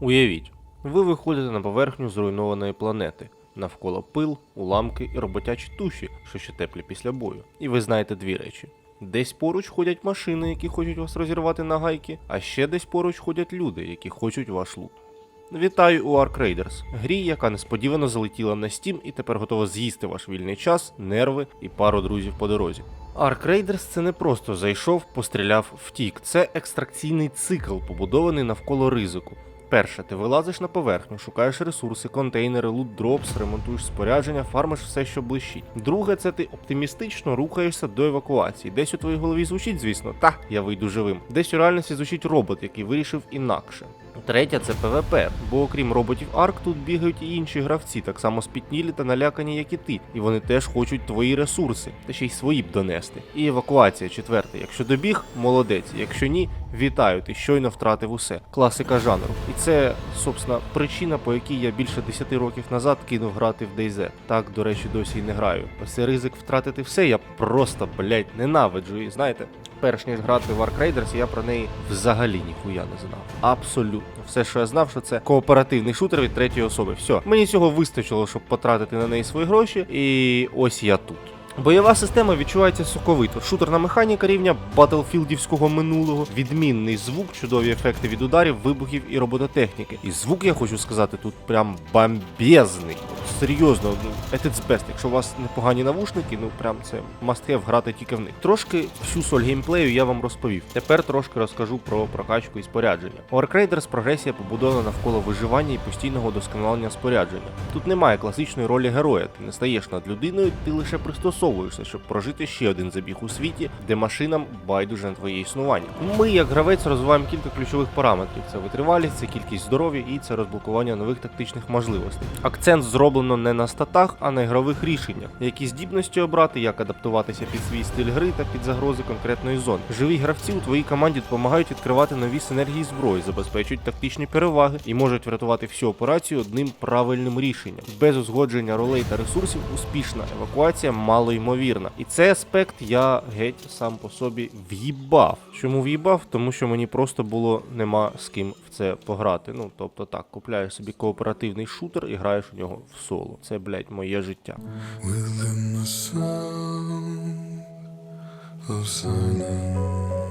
Уявіть, ви виходите на поверхню зруйнованої планети. Навколо пил, уламки і роботячі туші, що ще теплі після бою. І ви знаєте дві речі. Десь поруч ходять машини, які хочуть вас розірвати на гайки, а ще десь поруч ходять люди, які хочуть ваш лут. Вітаю у Ark Raiders, грі, яка несподівано залетіла на Steam і тепер готова з'їсти ваш вільний час, нерви і пару друзів по дорозі. Ark Raiders це не просто зайшов, постріляв, втік. Це екстракційний цикл, побудований навколо ризику. Перше, ти вилазиш на поверхню, шукаєш ресурси, контейнери, лут дропс, ремонтуєш спорядження, фармиш все, що блищить. Друге, це ти оптимістично рухаєшся до евакуації. Десь у твоїй голові звучить, звісно, та я вийду живим. Десь у реальності звучить робот, який вирішив інакше. Третє це ПВП, бо окрім роботів Арк тут бігають і інші гравці, так само спітнілі та налякані, як і ти, і вони теж хочуть твої ресурси, та ще й свої б донести. І евакуація четверте. Якщо добіг, молодець. Якщо ні, вітаю, ти щойно втратив усе. Класика жанру. І це, собственно, причина, по якій я більше 10 років назад кинув грати в DayZ. Так, до речі, досі й не граю. Ось цей ризик втратити все, я просто, блять, ненавиджу. І знаєте, перш ніж грати в Ark Raiders, я про неї взагалі ніхуя не знав. Абсолютно. Все, що я знав, що це кооперативний шутер від третьої особи. Все. Мені цього вистачило, щоб потратити на неї свої гроші, і ось я тут. Бойова система відчувається соковито. Шутерна механіка рівня батлфілдівського минулого, відмінний звук, чудові ефекти від ударів, вибухів і робототехніки. І звук, я хочу сказати, тут прям бомбезний. Серйозно, ну, its best. Якщо у вас непогані навушники, ну прям це must have грати тільки в них. Трошки всю соль геймплею я вам розповів. Тепер трошки розкажу про прокачку і спорядження. У Ark прогресія побудована навколо виживання і постійного досконалення спорядження. Тут немає класичної ролі героя. Ти не стаєш над людиною, ти лише пристосовуєшся, щоб прожити ще один забіг у світі, де машинам байдуже на твоє існування. Ми, як гравець, розвиваємо кілька ключових параметрів: це витривалість, це кількість здоров'я і це розблокування нових тактичних можливостей. Акцент зроблено не на статах, а на ігрових рішеннях, які здібності обрати, як адаптуватися під свій стиль гри та під загрози конкретної зони. Живі гравці у твоїй команді допомагають відкривати нові синергії зброї, забезпечують тактичні переваги і можуть врятувати всю операцію одним правильним рішенням. Без узгодження ролей та ресурсів успішна евакуація малоймовірна. І цей аспект я геть сам по собі в'їбав. Чому в'їбав? Тому що мені просто було нема з ким в це пограти. Ну тобто так, купляєш собі кооперативний шутер і граєш у нього в соло. Це, блядь, моє життя. Within the sound of silence.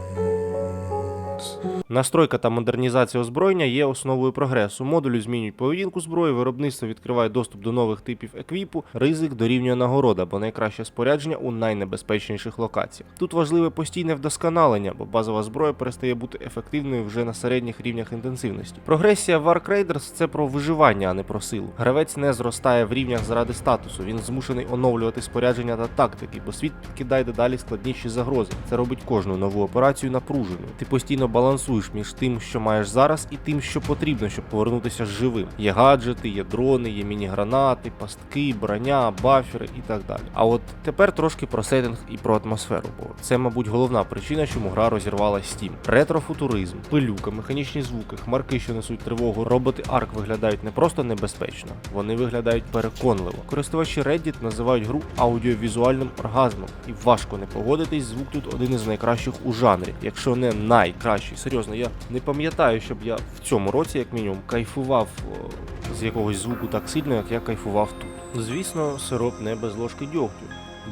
Настройка та модернізація озброєння є основою прогресу. Модулі змінюють поведінку зброї, виробництво відкриває доступ до нових типів еквіпу, ризик дорівнює нагорода, бо найкраще спорядження у найнебезпечніших локаціях. Тут важливе постійне вдосконалення, бо базова зброя перестає бути ефективною вже на середніх рівнях інтенсивності. Прогресія в Ark Raiders – це про виживання, а не про силу. Гравець не зростає в рівнях заради статусу. Він змушений оновлювати спорядження та тактики, бо світ підкидає дедалі складніші загрози. Це робить кожну нову операцію напруженою. Ти постійно балансуєш між тим, що маєш зараз, і тим, що потрібно, щоб повернутися живим. Є гаджети, є дрони, є міні-гранати, пастки, броня, бафери і так далі. А от тепер трошки про сеттинг і про атмосферу, бо це, мабуть, головна причина, чому гра розірвала Steam. Ретрофутуризм, пилюка, механічні звуки, хмарки, що несуть тривогу. Роботи Ark виглядають не просто небезпечно, вони виглядають переконливо. Користувачі Reddit називають гру аудіовізуальним оргазмом, і важко не погодитись. Звук тут один із найкращих у жанрі, якщо не найкращий. Серйозно, я не пам'ятаю, щоб я в цьому році, як мінімум, кайфував з якогось звуку так сильно, як я кайфував тут. Звісно, сироп не без ложки дьогтю.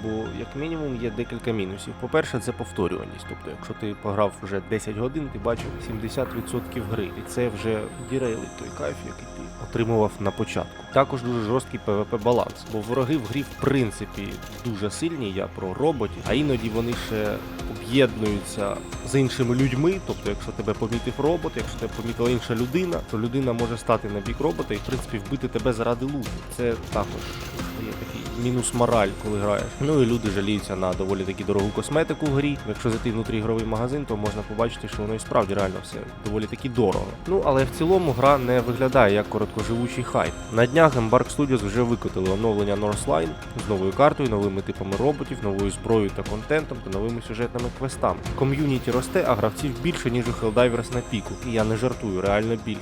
Бо, як мінімум, є декілька мінусів. По-перше, це повторюваність. Тобто, якщо ти пограв вже 10 годин, ти бачив 70% гри, і це вже дірейлить той кайф, який ти отримував на початку. Також дуже жорсткий PvP баланс, бо вороги в грі в принципі дуже сильні. Я про роботів, а іноді вони ще об'єднуються з іншими людьми. Тобто, якщо тебе помітив робот, якщо тебе помітила інша людина, то людина може стати на бік робота і в принципі вбити тебе заради лузу. Це також є такий мінус мораль, коли граєш. Ну і люди жаліються на доволі таки дорогу косметику в грі. Якщо зайти в внутрігровий магазин, то можна побачити, що воно і справді реально все доволі таки дорого. Ну але в цілому гра не виглядає як короткоживучий хайп. На днях Embark Studios вже викотили оновлення Northline з новою картою, новими типами роботів, новою зброєю та контентом та новими сюжетними квестами. Ком'юніті росте, а гравців більше ніж у Helldivers на піку. І я не жартую, реально більше.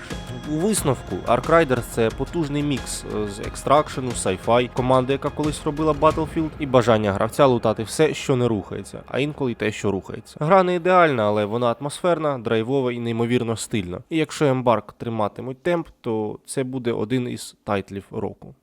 У висновку Ark Raiders це потужний мікс е, з екстракшену, sci-fi, команда, яка колись робила Battlefield, і бажання гравця лутати все, що не рухається, а інколи те, що рухається. Гра не ідеальна, але вона атмосферна, драйвова і неймовірно стильна. І якщо ембарк триматимуть темп, то це буде один із тайтлів року.